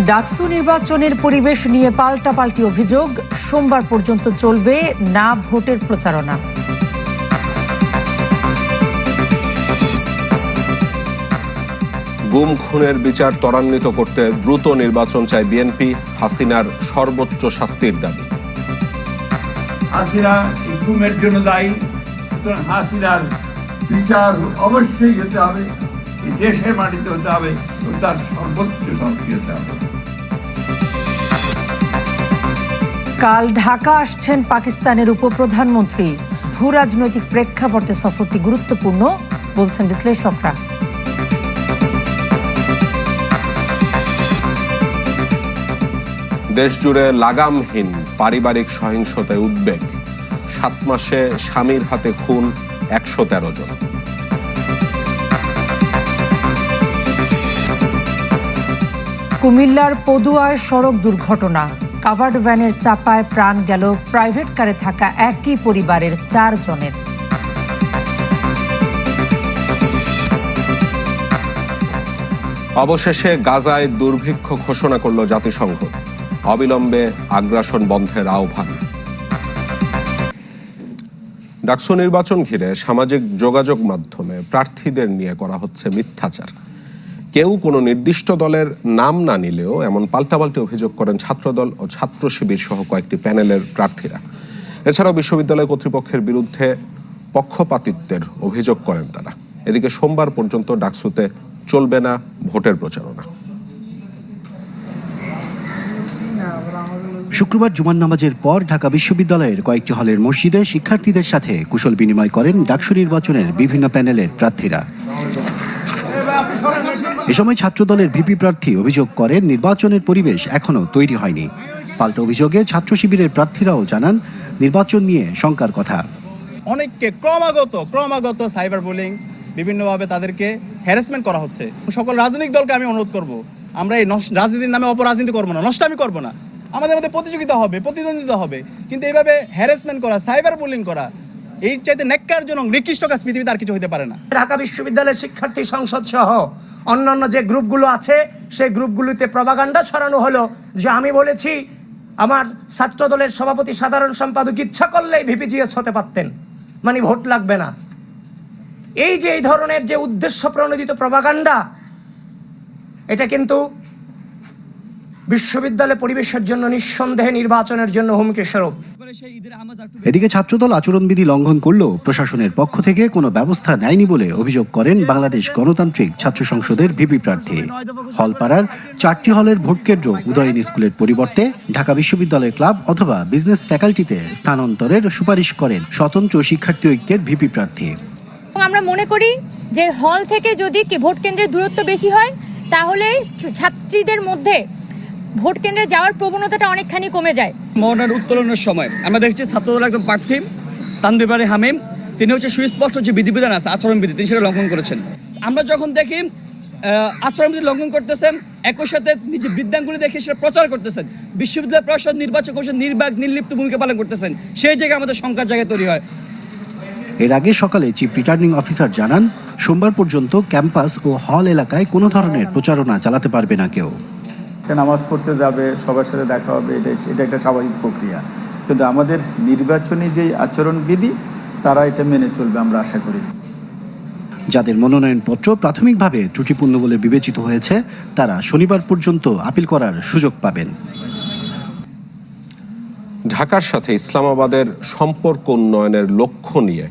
ডাকসু নির্বাচনের পরিবেশ নিয়ে পাল্টাপাল্টি অভিযোগ। সোমবার পর্যন্ত চলবে না ভোটের প্রচারণা। গুম খুনের বিচার ত্বরান্বিত করতে দ্রুত নির্বাচন চায় বিএনপি হাসিনার সর্বোচ্চ শাস্তির দাবি। হাসিনা গুমের জন্য দায়ী? সুতরাং হাসিনার বিচার অবশ্যই হতে হবে দেশের মাটিতে হতে হবে। তার সর্বোচ্চ হবে কাল ঢাকা আসছেন পাকিস্তানের উপপ্রধানমন্ত্রী। ভূ রাজনৈতিক প্রেক্ষাপটে সফরটি গুরুত্বপূর্ণ বলছেন বিশ্লেষকরা। দেশজুড়ে লাগামহীন পারিবারিক সহিংসতায় উদ্বেগ। সাত মাসে স্বামীর হাতে খুন একশো তেরো জন। কুমিল্লার পদুয়ায় সড়ক দুর্ঘটনা। কাভার্ড ভ্যানের চাপায় প্রাণ গেল প্রাইভেট কারে থাকা একই পরিবারের চার জনের অবশেষে গাজায় দুর্ভিক্ষ ঘোষণা করল জাতিসংঘ। অবিলম্বে আগ্রাসন বন্ধের আহ্বান। ডাকসু নির্বাচন ঘিরে সামাজিক যোগাযোগ মাধ্যমে প্রার্থীদের নিয়ে করা হচ্ছে মিথ্যাচার। কেউ কোনো নির্দিষ্ট দলের নাম না নিলেও এমন পাল্টাপাল্টি অভিযোগ করেন ছাত্রদল ও ছাত্র শিবির সহ কয়েকটি প্যানেলের প্রার্থীরা। এছাড়াও বিশ্ববিদ্যালয় কর্তৃপক্ষের বিরুদ্ধে পক্ষপাতিত্বের অভিযোগ করেন তারা। এদিকে সোমবার পর্যন্ত ডাকসুতে চলবে না ভোটের প্রচারণা। শুক্রবার জুমার নামাজের পর ঢাকা বিশ্ববিদ্যালয়ের কয়েকটি হলের মসজিদে শিক্ষার্থীদের সাথে কুশল বিনিময় করেন ডাকসু নির্বাচনের বিভিন্ন প্যানেলের প্রার্থীরা। এ সময় ছাত্রদলের ভিপি প্রার্থী অভিযোগ করেন, নির্বাচনের পরিবেশ এখনও তৈরি হয়নি। পাল্টা অভিযোগে ছাত্র শিবিরের প্রার্থীরাও জানান, নির্বাচন নিয়ে শঙ্কার কথা। অনেককে ক্রমাগত ক্রমাগত সাইবার বুলিং, বিভিন্নভাবে তাদেরকে হ্যারাসমেন্ট করা হচ্ছে। সকল রাজনৈতিক দলকে আমি অনুরোধ করব, আমরা এই রাজনীতির নামে অপরাজনীতি করব না, নষ্টামি করব না। আমাদের মধ্যে প্রতিযোগিতা হবে, প্রতিদ্বন্দ্বিতা হবে। কিন্তু এইভাবে হ্যারাসমেন্ট করা, সাইবার বুলিং করা এই চাইতে নেককার জন্য নিকৃষ্ট কাজ পৃথিবীতে আর কিছু হতে পারে না। ঢাকা বিশ্ববিদ্যালয়ের শিক্ষার্থী সংসদ সহ অন্যান্য যে গ্রুপগুলো আছে, সেই গ্রুপগুলোতে প্রভাগান্ডা ছড়ানো হলো যে আমি বলেছি, আমার ছাত্র দলের সভাপতি সাধারণ সম্পাদক ইচ্ছা করলেই ভিপিজিএস হতে পারতেন। মানে ভোট লাগবে না। এই যে এই ধরনের যে উদ্দেশ্য প্রণোদিত প্রভাগান্ডা এটা কিন্তু বিশ্ববিদ্যালয় পরিবেশের জন্য নিঃসন্দেহে নির্বাচনের জন্য হুমকি স্বরূপ। এদিকে ছাত্রদল আচরণবিধি লঙ্ঘন করলেও প্রশাসনের পক্ষ থেকে কোনো ব্যবস্থা নেয়নি বলে অভিযোগ করেন বাংলাদেশ গণতান্ত্রিক ছাত্র সংসদের ভিপি প্রার্থী। হলপাড়ার চারটি হলের ভোটকেন্দ্র উদয়ন স্কুলের পরিবর্তে ঢাকা বিশ্ববিদ্যালয় ক্লাব অথবা বিজনেস ফ্যাকাল্টিতে স্থানান্তরের সুপারিশ করেন স্বতন্ত্র শিক্ষার্থী ঐক্যের ভিপি প্রার্থী। আমরা মনে করি যে হল থেকে যদি ভোট কেন্দ্রের দূরত্ব বেশি হয়, তাহলে ছাত্রীদের মধ্যে ভোট কেন্দ্রে যাওয়ার প্রবণতাটা অনেকখানি কমে যায়। মৌনার উত্তোলনের সময় আমরা দেখছি ছাত্রদল একজন প্রার্থী তান্দিবারে হামিম তিনি হচ্ছে সুস্পষ্ট যে বিধিবিধান আছে আচরণবিধি তিনি সেটা লঙ্ঘন করেছেন। আমরা যখন দেখি আচরণবিধি লঙ্ঘন করতেছেন একই সাথে নিজে বৃদ্ধাঙ্গুলি দেখে সেটা প্রচার করতেছেন বিশ্ববিদ্যালয় প্রশাসন নির্বাচন কমিশন নির্বাক নির্লিপ্ত ভূমিকা পালন করতেছেন সেই জায়গায় আমাদের শঙ্কার জায়গায় তৈরি হয়। এর আগে সকালে চিফ রিটার্নিং অফিসার জানান সোমবার পর্যন্ত ক্যাম্পাস ও হল এলাকায় কোনো ধরনের প্রচারণা চালাতে পারবে না কেউ। সে নামাজ পড়তে যাবে সবার সাথে দেখা হবে এটা এটা একটা স্বাভাবিক প্রক্রিয়া। কিন্তু আমাদের নির্বাচনী যে আচরণবিধি তারা এটা মেনে চলবে আমরা আশা করি। যাদের মনোনয়নপত্র প্রাথমিকভাবে ত্রুটিপূর্ণ বলে বিবেচিত হয়েছে তারা শনিবার পর্যন্ত আপিল করার সুযোগ পাবেন। ঢাকার সাথে ইসলামাবাদের সম্পর্ক উন্নয়নের লক্ষ্য নিয়ে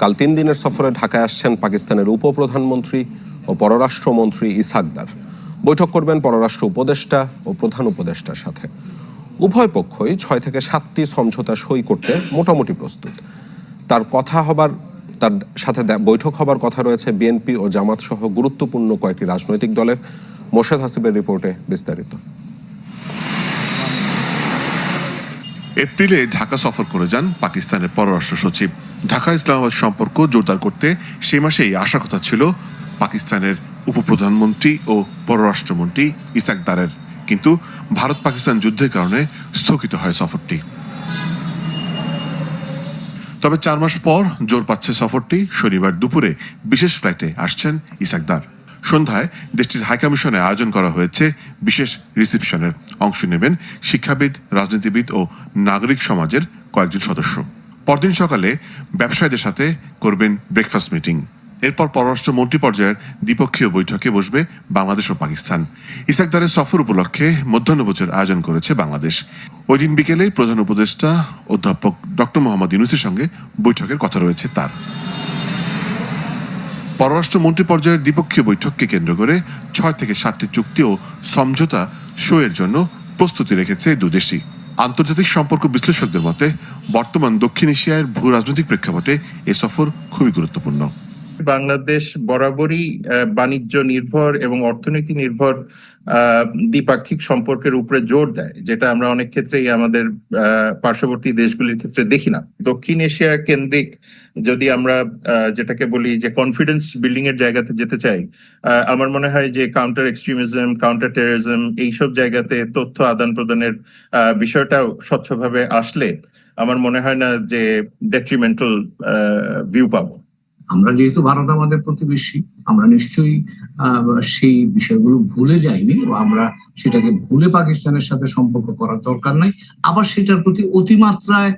কাল তিন দিনের সফরে ঢাকায় আসছেন পাকিস্তানের উপপ্রধানমন্ত্রী ও পররাষ্ট্রমন্ত্রী ইসাকদার। বৈঠক করবেন পররাষ্ট্র উপদেষ্টা ও প্রধান উপদেষ্টার সাথে। উভয় পক্ষই ছয় থেকে সাতটি সমঝোতা সই করতে মোটামুটি প্রস্তুত। তার কথা হবার, তার সাথে বৈঠক হবার কথা রয়েছে বিএনপি ও জামাত সহ গুরুত্বপূর্ণ কয়েকটি রাজনৈতিক দলের, মোর্শেদ হাসিবের রিপোর্টে বিস্তারিত। এপ্রিলে ঢাকা সফর করে যান পাকিস্তানের পররাষ্ট্র সচিব। ঢাকা ইসলামাবাদ সম্পর্ক জোরদার করতে সে মাসেই আসার কথা ছিল পাকিস্তানের উপপ্রধানমন্ত্রী ও পররাষ্ট্রমন্ত্রী ইসাকদারের কিন্তু ভারত পাকিস্তান যুদ্ধের কারণে স্থগিত হয় সফরটি। তবে চার মাস পর জোর পাচ্ছে সফরটি। শনিবার দুপুরে বিশেষ ফ্লাইটে আসছেন ইসাকদার সন্ধ্যায় দেশটির হাইকমিশনে আয়োজন করা হয়েছে বিশেষ রিসেপশনের। অংশ নেবেন শিক্ষাবিদ, রাজনীতিবিদ ও নাগরিক সমাজের কয়েকজন সদস্য। পরদিন সকালে ব্যবসায়ীদের সাথে করবেন ব্রেকফাস্ট মিটিং। এরপর পররাষ্ট্র মন্ত্রী পর্যায়ের দ্বিপক্ষীয় বৈঠকে বসবে বাংলাদেশ ও পাকিস্তান। ইসাকদারের সফর উপলক্ষে মধ্যাহ্নভোজের আয়োজন করেছে বাংলাদেশ। ওই দিন বিকেলে প্রধান উপদেষ্টা অধ্যাপক ডক্টর মোহাম্মদ ইউনুসের সঙ্গে বৈঠকের কথা রয়েছে তার। পররাষ্ট্র মন্ত্রী পর্যায়ের দ্বিপক্ষীয় বৈঠককে কেন্দ্র করে ছয় থেকে সাতটি চুক্তি ও সমঝোতা সইয়ের জন্য প্রস্তুতি রেখেছে দুদেশই। আন্তর্জাতিক সম্পর্ক বিশ্লেষকদের মতে, বর্তমান দক্ষিণ এশিয়ার ভূ রাজনৈতিক প্রেক্ষাপটে এ সফর খুবই গুরুত্বপূর্ণ। বাংলাদেশ বরাবরই বাণিজ্য নির্ভর এবং অর্থনীতি নির্ভর দ্বিপাক্ষিক সম্পর্কের উপরে জোর দেয়, যেটা আমরা অনেক ক্ষেত্রেই আমাদের পার্শ্ববর্তী দেশগুলির ক্ষেত্রে দেখি না। দক্ষিণ এশিয়া কেন্দ্রিক যদি আমরা যেটাকে বলি যে কনফিডেন্স বিল্ডিং এর জায়গাতে যেতে চাই আমার মনে হয় যে কাউন্টার এক্সট্রিমিজম কাউন্টার টেরোরিজম এইসব জায়গাতে তথ্য আদান প্রদানের বিষয়টাও স্বচ্ছভাবে আসলে আমার মনে হয় না যে ডেট্রিমেন্টাল ভিউ পাবো। আমরা যেহেতু ভারত আমাদের প্রতিবেশী, আমরা নিশ্চয়ই সেই বিষয়গুলো ভুলে যাইনি আমরা সেটাকে ভুলে পাকিস্তানের সাথে সম্পর্ক করার দরকার নাই। আবার সেটার প্রতি অতিমাত্রায়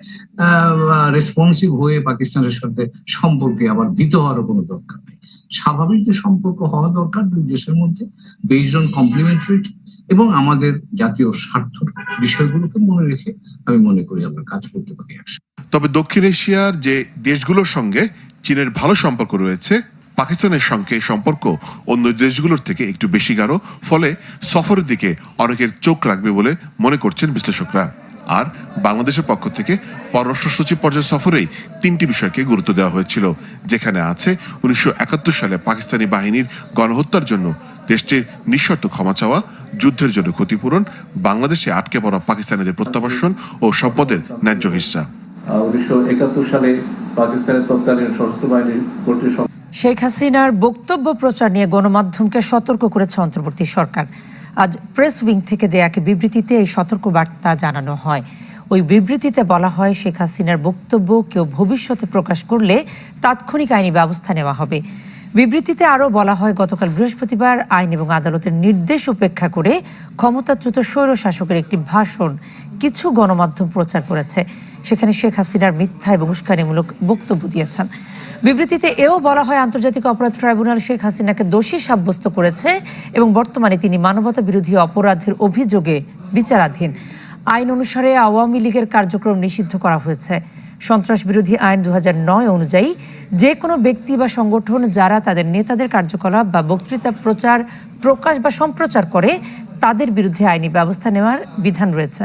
রেসপন্সিভ হয়ে পাকিস্তানের সাথে সম্পর্কে আবার ভীত হওয়ারও কোনো দরকার নেই। স্বাভাবিক যে সম্পর্ক হওয়া দরকার দুই দেশের মধ্যে বেসড অন কমপ্লিমেন্টারিটি এবং আমাদের জাতীয় স্বার্থ বিষয়গুলোকে মনে রেখে আমি মনে করি আমরা কাজ করতে পারি একসাথে। তবে দক্ষিণ এশিয়ার যে দেশগুলোর সঙ্গে চীনের ভালো সম্পর্ক রয়েছে, পাকিস্তানের সঙ্গে সম্পর্ক অন্য দেশগুলোর থেকে একটু বেশি গাঢ়, ফলে সফরের দিকে অনেকের চোখ রাখবে বলে মনে করছেন বিশ্লেষকরা। আর বাংলাদেশের পক্ষ থেকে পররাষ্ট্র সচিব পর্যায়ে সফরেই তিনটি বিষয়কে গুরুত্ব দেওয়া হয়েছিল, যেখানে আছে উনিশশো একাত্তর সালে পাকিস্তানি বাহিনীর গণহত্যার জন্য দেশটির নিঃশর্ত ক্ষমা চাওয়া, যুদ্ধের জন্য ক্ষতিপূরণ, বাংলাদেশে আটকে পড়া পাকিস্তানিদের প্রত্যাবাসন ও সম্পদের ন্যায্য হিস্সা। সালে পাকিস্তানের তৎকালীন সশস্ত্র বাহিনীর কর্তৃক শেখ হাসিনার বক্তব্য প্রচার নিয়ে গণমাধ্যমকে সতর্ক করেছে অন্তর্বর্তী সরকার। আজ প্রেস উইং থেকে দেয়া এক বিবৃতিতে এই সতর্ক বার্তা জানানো হয়। ওই বিবৃতিতে বলা হয়, শেখ হাসিনার বক্তব্য কেউ ভবিষ্যতে প্রকাশ করলে তাৎক্ষণিক আইনি ব্যবস্থা নেওয়া হবে। বিবৃতিতে আরও বলা হয়, গতকাল বৃহস্পতিবার আইন এবং আদালতের নির্দেশ উপেক্ষা করে ক্ষমতাচ্যুত স্বৈর শাসকের একটি ভাষণ কিছু গণমাধ্যম প্রচার করেছে। সেখানে শেখ হাসিনার মিথ্যা এবং উস্কানিমূলক বক্তব্য দিয়েছেন। বিবৃতিতে এও বলা হয়, আন্তর্জাতিক অপরাধ ট্রাইব্যুনাল শেখ হাসিনাকে দোষী সাব্যস্ত করেছে এবং বর্তমানে তিনি মানবতা বিরোধী অপরাধের অভিযোগে বিচারাধীন। আইন অনুসারে আওয়ামী লীগের কার্যক্রম নিষিদ্ধ করা হয়েছে। সন্ত্রাস বিরোধী আইন দু হাজার নয় অনুযায়ী যে কোনো ব্যক্তি বা সংগঠন যারা তাদের নেতাদের কার্যকলাপ বা বক্তৃতা প্রচার, প্রকাশ বা সম্প্রচার করে, তাদের বিরুদ্ধে আইনি ব্যবস্থা নেওয়ার বিধান রয়েছে।